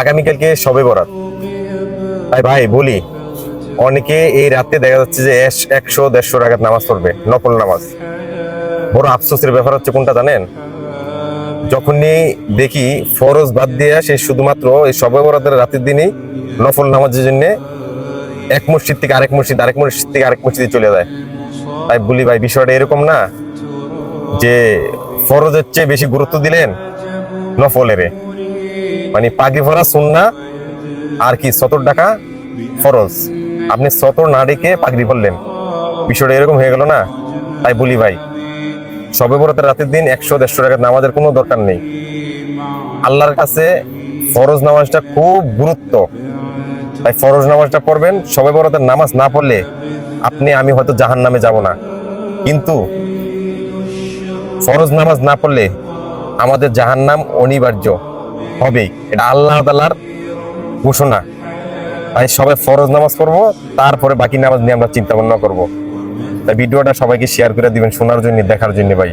আগামীকালকে সবে বরাত। তাই ভাই, বলি, অনেকে এই রাতে দেখা যাচ্ছে যে একশো দেড়শো টাকার নামাজ পড়বে নকল নামাজ। বড় আফসোসের ব্যাপার হচ্ছে কোনটা জানেন? যখনই দেখি ফরজ বাদ দিয়ে সে শুধুমাত্র এই সবে বরাতের রাতের দিনই নফল নামাজের জন্য এক মসজিদ থেকে আরেক মসজিদ আরেক মসজিদ থেকে আরেক মসজিদে চলে যায়। তাই বলি ভাই, বিষয়টা এরকম না যে ফরজের চেয়ে বেশি গুরুত্ব দিলেন নফলের। মানে পাগি ভরা সুন্না আর কি সত্তর টাকা ফরজ। আপনি সতর না ডেকে পাগড়ি ভরলেন। বিষয়টা এরকম হয়ে গেল না? তাই বলি ভাই, সবে বরাতের রাতের দিন একশো দেড়শো টাকা নামাজের কোনো দরকার নেই। আল্লাহর কাছে ফরজ নামাজটা খুব গুরুত্ব। তাই ফরজ নামাজটা পড়বেন, সবে বরাতের নামাজ না পড়লে আপনি, আমি হয়তো জাহান নামে যাব না। কিন্তু ফরজ নামাজ না পড়লে আমাদের জাহান নাম অনিবার্য। হবেই এটা আল্লাহ তালার ঘোষণা। তাই সবাই ফরজ নামাজ পড়ব, তারপরে বাকি নামাজ নিয়ে আমরা চিন্তা ভাবনা করব। তাই ভিডিওটা সবাইকে শেয়ার করে দিবেন, শোনার জন্য, দেখার জন্য ভাই।